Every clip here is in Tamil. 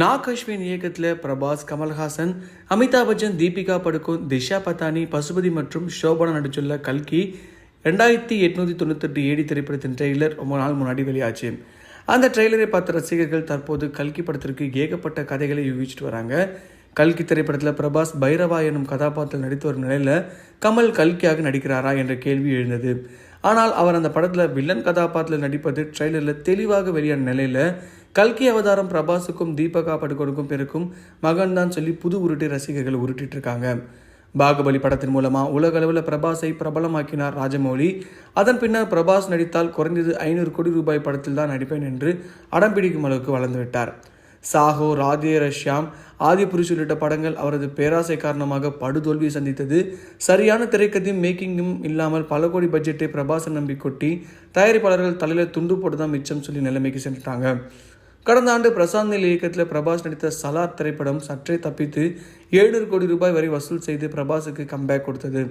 நாக் அஸ்வின் இயக்கத்தில் பிரபாஸ் கமல்ஹாசன் அமிதாப் பச்சன் தீபிகா படுகோன் திஷா பத்தானி பசுபதி மற்றும் ஷோபனா நடிச்சுள்ள கல்கி ரெண்டாயிரத்தி எட்நூற்றி தொண்ணூத்தெட்டு ஏடி திரைப்படத்தின் ட்ரெய்லர் ரொம்ப நாள் முன்னாடி வெளியாச்சு. அந்த ட்ரெய்லரை பார்த்த ரசிகர்கள் தற்போது கல்கி படத்திற்கு ஏகப்பட்ட கதைகளை யூகிச்சிட்டு வராங்க. கல்கி திரைப்படத்தில் பிரபாஸ் பைரவா எனும் கதாபாத்திரத்தில் நடித்து வரும் நிலையில் கமல் கல்கியாக நடிக்கிறாரா என்ற கேள்வி எழுந்தது. ஆனால் அவர் அந்த படத்தில் வில்லன் கதாபாத்திரத்தில் நடிப்பது ட்ரெய்லரில் தெளிவாக வெளியான நிலையில் கல்கி அவதாரம் பிரபாஸுக்கும் தீபகா படுகோனுக்கும் பிறக்கும் மகன் தான் சொல்லி புது உருட்டை ரசிகர்கள் உருட்டிட்டு இருக்காங்க பாகுபலி படத்தின் மூலமாக உலக அளவில் பிரபாஸை பிரபலமாக்கினார் ராஜமௌலி. அதன் பின்னர் பிரபாஸ் நடித்தால் குறைந்தது ஐநூறு கோடி ரூபாய் படத்தில் தான் நடிப்பேன் என்று அடம் பிடிக்கும் அளவுக்கு வளர்ந்துவிட்டார் சாகோ சாஹோ ராதே ரஷ்யாம் ஆதிபுருஷ் உள்ளிட்ட படங்கள் அவரது பேராசை காரணமாக படுதோல்வியை சந்தித்தது. சரியான திரைக்கதையும் மேக்கிங்கும் இல்லாமல் பல கோடி பட்ஜெட்டை பிரபாசன் நம்பி கொட்டி தயாரிப்பாளர்கள் தலையில் துண்டு போட்டு தான் மிச்சம் சொல்லி நிலைமைக்கு சென்றுட்டாங்க. கடந்த ஆண்டு பிரசாந்த் நீல் இயக்கத்தில் பிரபாஸ் நடித்த சலார் திரைப்படம் சற்றே தப்பித்து எழுநூறு கோடி ரூபாய் வரை வசூல் செய்து பிரபாஸுக்கு கம்பேக் கொடுத்தது.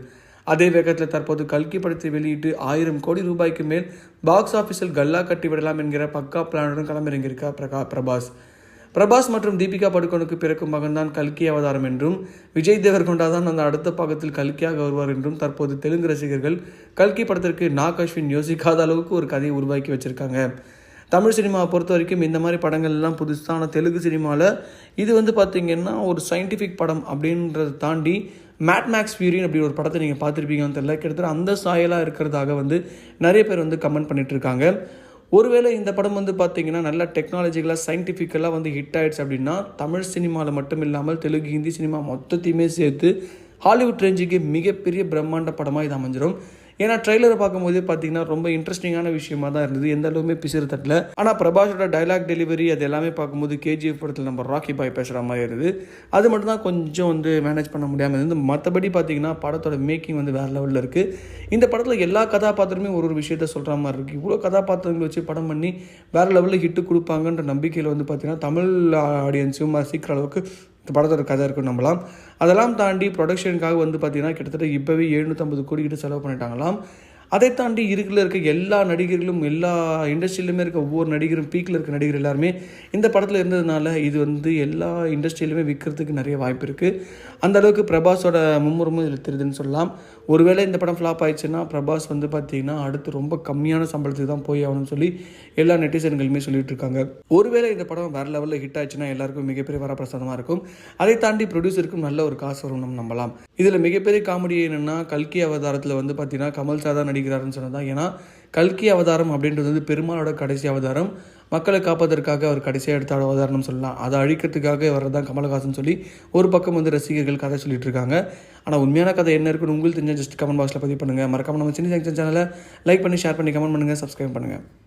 அதே வேகத்தில் தற்போது கல்கி படத்தை வெளியிட்டு ஆயிரம் கோடி ரூபாய்க்கு மேல் பாக்ஸ் ஆஃபீஸில் கல்லா கட்டி விடலாம் என்கிற பக்கா பிளானுடன் களமிறங்கியிருக்கார் பிரகா பிரபாஸ். பிரபாஸ் மற்றும் தீபிகா படுகோனுக்கு பிறக்கும் மகன்தான் கல்கி அவதாரம் என்றும் விஜய் தேவர்கொண்டா தான் அந்த அடுத்த பாகத்தில் கல்கியாக வருவார் என்றும் தற்போது தெலுங்கு ரசிகர்கள் கல்கி படத்திற்கு நாக் அஸ்வின் யோசிக்காத அளவுக்கு ஒரு கதையை உருவாக்கி வச்சிருக்காங்க. தமிழ் சினிமாவை பொறுத்த வரைக்கும் இந்த மாதிரி படங்கள்லாம் புதுசான தெலுங்கு சினிமாவில் இது வந்து பார்த்திங்கன்னா ஒரு சயின்டிஃபிக் படம் அப்படின்றத தாண்டி மேட் மேக்ஸ் ஃபியூரின் அப்படி ஒரு படத்தை நீங்கள் பார்த்துருப்பீங்கன்னு தெரியல. கிட்டத்தட்ட அந்த சாயலாக இருக்கிறதாக வந்து நிறைய பேர் வந்து கமெண்ட் பண்ணிட்டு இருக்காங்க ஒருவேளை இந்த படம் வந்து பார்த்தீங்கன்னா நல்ல டெக்னாலஜிக்கலாக சயின்டிஃபிக்கலாக வந்து ஹிட் ஆகிடுச்சு அப்படின்னா தமிழ் சினிமாவில் மட்டும் இல்லாமல் தெலுங்கு ஹிந்தி சினிமா மொத்தத்தையுமே சேர்த்து ஹாலிவுட் ரேஞ்சுக்கு மிகப்பெரிய பிரம்மாண்ட படமாக இது அமைஞ்சிடும் ஏன்னா ட்ரெய்லரை பார்க்கும்போது பார்த்தீங்கன்னா ரொம்ப இன்ட்ரெஸ்டிங்கான விஷயமா தான் இருந்தது. எந்த அளவுமே பிசிறு தட்டல. ஆனால் பிரபாஷோட டைலாக் டெலிவரி அது எல்லாமே பார்க்கும்போது கேஜிஎஃப் படத்தில் நம்ம ராக்கி பாய் பேசுகிற மாதிரி இருந்தது. அது மட்டும் தான் கொஞ்சம் வந்து மேனேஜ் பண்ண முடியாமல் இருந்து மற்றபடி பார்த்தீங்கன்னா படத்தோட மேக்கிங் வந்து வேறு லெவலில் இருக்குது இந்த படத்தில் எல்லா கதாபாத்திரமே ஒரு ஒரு விஷயத்த சொல்கிற மாதிரி இருக்குது இவ்வளோ கதாபாத்திரங்களை வச்சு படம் பண்ணி வேறு லெவலில் ஹிட்டு கொடுப்பாங்கன்ற நம்பிக்கையில் வந்து பார்த்தீங்கன்னா தமிழ் ஆடியன்ஸும் சீக்கிர அளவுக்கு இந்த படத்தோட கதை இருக்குன்னு நம்பலாம். அதெல்லாம் தாண்டி ப்ரொடக்ஷனுக்காக வந்து பார்த்தீங்கன்னா கிட்டத்தட்ட இப்போவே எழுநூற்றம்பது கோடி கிட்ட செலவு பண்ணிட்டாங்களாம். அதை தாண்டி இருக்குள்ள இருக்க எல்லா நடிகர்களும் எல்லா இண்டஸ்ட்ரியிலுமே இருக்க ஒவ்வொரு நடிகரும் பீக்கில் இருக்க நடிகர் எல்லாருமே இந்த படத்தில் இருந்ததுனால இது வந்து எல்லா இண்டஸ்ட்ரியிலுமே விற்கிறதுக்கு நிறைய வாய்ப்பு இருக்குது அந்த அளவுக்கு பிரபாஸோட மும்முரமும் இதில் தெரியுதுன்னு சொல்லலாம். ஒருவேளை இந்த படம் ஃப்ளாப் ஆயிடுச்சுன்னா பிரபாஸ் வந்து பார்த்தீங்கன்னா அடுத்து ரொம்ப கம்மியான சம்பளத்துக்கு தான் போய் ஆகணும்னு சொல்லி எல்லா நெட்டிசன்களுமே சொல்லிட்டு இருக்காங்க. ஒருவேளை இந்த படம் வேறு லெவலில் ஹிட் ஆச்சுன்னா எல்லாருக்கும் மிகப்பெரிய வரப்பிரசாதமாக இருக்கும். அதை தாண்டி ப்ரொடியூசருக்கும் நல்ல ஒரு காசு வரும் நம்ம நம்பலாம். இதில் மிகப்பெரிய காமெடி என்னென்னா கல்கி அவதாரத்தில் வந்து பார்த்தீங்கன்னா கமல் சார் தான் நடிக்கிறாருன்னு சொன்னதான் ஏன்னா கல்கி அவதாரம் அப்படின்றது வந்து பெருமாளோட கடைசி அவதாரம். மக்களை காப்பதற்காக அவர் கடைசியாக எடுத்த அவதாரணம் சொல்லலாம். அதை அழிக்கிறதுக்காக வரதான் கமலஹாசன் சொல்லி ஒரு பக்கம் வந்து ரசிகர்கள் கதை சொல்லிட்டு இருக்காங்க. ஆனால் உண்மையான கதை என்ன இருக்குன்னு உங்களுக்கு தெரிஞ்ச ஜஸ்ட் கமெண்ட் பாக்ஸில் பதிவு பண்ணுங்கள் மறக்காம நம்ம சின்ன ஜங்ஷன் சேனலை லைக் பண்ணி ஷேர் பண்ணி கமெண்ட் பண்ணுங்கள் சப்ஸ்கிரைப் பண்ணுங்கள்